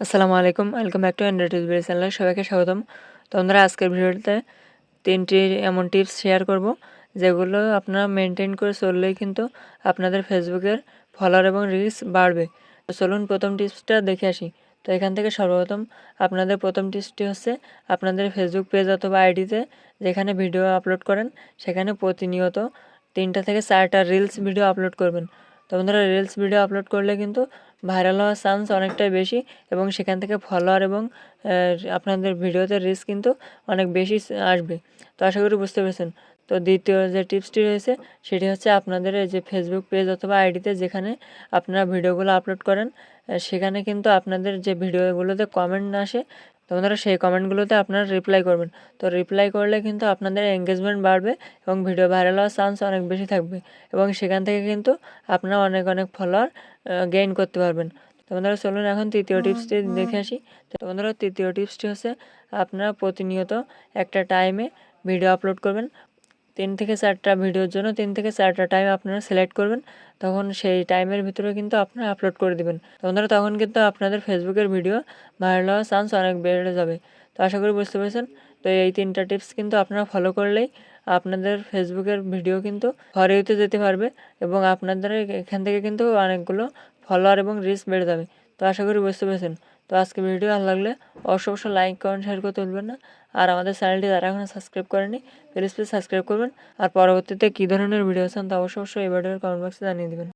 আসসালামু আলাইকুম, welcome back to Android TV চ্যানেলে সবাইকে স্বাগতম। তো আমরা আজকের ভিডিওতে তিনটি এমন টিপস শেয়ার করব, যেগুলো আপনারা মেনটেন করে চললেই কিন্তু আপনাদের ফেসবুকের ফলোয়ার এবং রিলস বাড়বে। তো চলুন প্রথম টিপসটা দেখে আসি। তো এখান থেকে সর্বপ্রথম আপনাদের প্রথম টিপসটি হচ্ছে আপনাদের ফেসবুক পেজ অথবা আইডিতে যেখানে ভিডিও আপলোড করেন, সেখানে প্রতিনিয়ত তিনটা থেকে চারটা রিলস ভিডিও আপলোড করবেন। তো বন্ধুরা, রিলস ভিডিও আপলোড করলে কিন্তু ভাইরাল হওয়ার চান্স অনেকটাই বেশি এবং সেখান থেকে ফলোয়ার এবং আপনাদের ভিডিওতে রিস্ক কিন্তু অনেক বেশি আসবে। তো আশা করি বুঝতে পেরেছেন। তো দ্বিতীয় যে টিপসটি রয়েছে, সেটি হচ্ছে আপনাদের যে ফেসবুক পেজ অথবা আইডিতে যেখানে আপনারা ভিডিওগুলো আপলোড করেন সেখানে কিন্তু আপনাদের যে ভিডিওগুলোতে কমেন্ট আসে তো আপনারা সেই কমেন্টগুলোতে আপনারা রিপ্লাই করবেন। তো রিপ্লাই করলে কিন্তু আপনাদের এঙ্গেজমেন্ট বাড়বে এবং ভিডিও ভাইরাল হওয়ার চান্স অনেক বেশি থাকবে এবং সেখান থেকে কিন্তু আপনারা অনেক অনেক ফলোয়ার গেইন করতে পারবেন। তো বন্ধুরা চলুন এখন তৃতীয় টিপসটি দেখে আসি। তো বন্ধুরা তৃতীয় টিপসটি হচ্ছে আপনারা প্রতিনিয়ত একটা টাইমে ভিডিও আপলোড করবেন। তিন থেকে চারটা ভিডিওর জন্য তিন থেকে চারটা টাইম আপনারা সিলেক্ট করবেন, তখন সেই টাইমের ভিতরে কিন্তু আপনারা আপলোড করে দেবেন। বন্ধুরা, তখন কিন্তু আপনাদের ফেসবুকের ভিডিও ভাইরাল হওয়ার চান্স অনেক বেড়ে যাবে। তো আশা করি বুঝতে পেরেছেন? তো এই তিনটা টিপস কিন্তু আপনারা ফলো করলেই আপনাদের ফেসবুকের ভিডিও কিন্তু হতে যেতে পারবে এবং আপনাদের এখান থেকে কিন্তু অনেকগুলো ফলোয়ার এবং রিচ বেড়ে যাবে। তো আশা করি বুঝতে পেরেছেন। তো আজকে ভিডিও ভালো লাগলে অবশ্য অবশ্যই লাইক কমেন্ট শেয়ার করতে ভুলবেন না। আর আমাদের চ্যানেলটি তারা এখনও সাবস্ক্রাইব করেনি প্লিজ প্লিজ সাবস্ক্রাইব করবেন। আর পরবর্তীতে কী ধরনের ভিডিও আছেন তো অবশ্য অবশ্যই এই ভিডিওর কমেন্ট বক্সে জানিয়ে দেবেন।